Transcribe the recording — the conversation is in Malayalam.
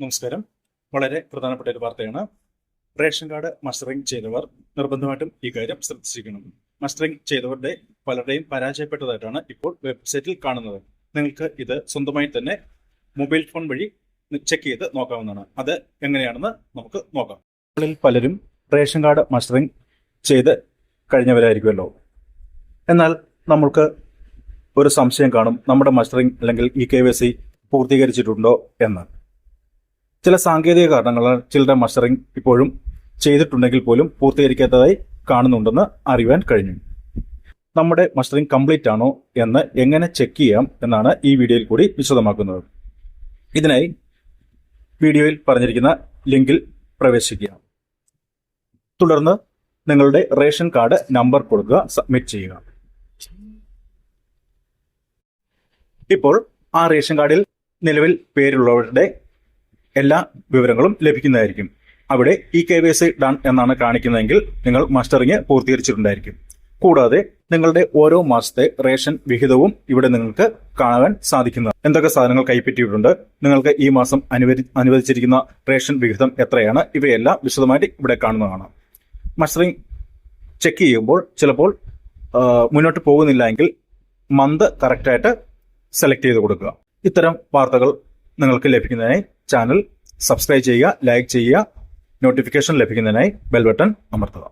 നമസ്കാരം. വളരെ പ്രധാനപ്പെട്ട ഒരു വാർത്തയാണ്. റേഷൻ കാർഡ് മസ്റ്ററിംഗ് ചെയ്തവർ നിർബന്ധമായിട്ടും ഈ കാര്യം ശ്രദ്ധിച്ചിരിക്കണം. മസ്റ്ററിംഗ് ചെയ്തവരുടെ പലരുടെയും പരാജയപ്പെട്ടതായിട്ടാണ് ഇപ്പോൾ വെബ്സൈറ്റിൽ കാണുന്നത്. നിങ്ങൾക്ക് ഇത് സ്വന്തമായി തന്നെ മൊബൈൽ ഫോൺ വഴി ചെക്ക് ചെയ്ത് നോക്കാവുന്നതാണ്. അത് എങ്ങനെയാണെന്ന് നമുക്ക് നോക്കാം. നിങ്ങളിൽ പലരും റേഷൻ കാർഡ് മസ്റ്ററിംഗ് ചെയ്ത് കഴിഞ്ഞവരായിരിക്കുമല്ലോ. എന്നാൽ നമ്മൾക്ക് ഒരു സംശയം കാണും. നമ്മുടെ മസ്റ്ററിംഗ് അല്ലെങ്കിൽ ഇ കെ വൈ സി പൂർത്തീകരിച്ചിട്ടുണ്ടോ എന്ന്. ചില സാങ്കേതിക കാരണങ്ങളാൽ ചിലരുടെ മസ്റ്ററിംഗ് ഇപ്പോഴും ചെയ്തിട്ടുണ്ടെങ്കിൽ പോലും പൂർത്തീകരിക്കാത്തതായി കാണുന്നുണ്ടെന്ന് അറിയാൻ കഴിഞ്ഞു. നമ്മുടെ മസ്റ്ററിംഗ് കംപ്ലീറ്റ് ആണോ എന്ന് എങ്ങനെ ചെക്ക് ചെയ്യാം എന്നാണ് ഈ വീഡിയോയിൽ കൂടി വിശദമാക്കുന്നത്. ഇതിനായി വീഡിയോയിൽ പറഞ്ഞിരിക്കുന്ന ലിങ്കിൽ പ്രവേശിക്കുക. തുടർന്ന് നിങ്ങളുടെ റേഷൻ കാർഡ് നമ്പർ കൊടുക്കുക സബ്മിറ്റ് ചെയ്യുക. ഇപ്പോൾ ആ റേഷൻ കാർഡിൽ നിലവിൽ പേരുള്ളവരുടെ എല്ലാ വിവരങ്ങളും ലഭിക്കുന്നതായിരിക്കും. അവിടെ E K Y C done എന്നാണ് കാണിക്കുന്നതെങ്കിൽ നിങ്ങൾ മസ്റ്ററിങ് പൂർത്തീകരിച്ചിട്ടുണ്ടായിരിക്കും. കൂടാതെ നിങ്ങളുടെ ഓരോ മാസത്തെ റേഷൻ വിഹിതവും ഇവിടെ നിങ്ങൾക്ക് കാണാൻ സാധിക്കുന്നത് എന്തൊക്കെ സാധനങ്ങൾ കൈപ്പറ്റിയിട്ടുണ്ട്? നിങ്ങൾക്ക് ഈ മാസം അനുവദി അനുവദിച്ചിരിക്കുന്ന റേഷൻ വിഹിതം എത്രയാണ്? ഇവയെല്ലാം വിശദമായിട്ട് ഇവിടെ കാണുന്നതാണ്. മസ്റ്ററിങ് ചെക്ക് ചെയ്യുമ്പോൾ ചിലപ്പോൾ മുന്നോട്ട് പോകുന്നില്ല എങ്കിൽ മന്ത് കറക്റ്റായിട്ട് സെലക്ട് ചെയ്ത് കൊടുക്കുക. ഇത്തരം വാർത്തകൾ നിങ്ങൾക്ക് ലഭിക്കുന്നതിനായി ചാനൽ സബ്സ്ക്രൈബ് ചെയ്യുക ലൈക്ക് ചെയ്യുക നോട്ടിഫിക്കേഷൻ ലഭിക്കുന്നതിനായി ബെൽ ബട്ടൺ അമർത്തുക.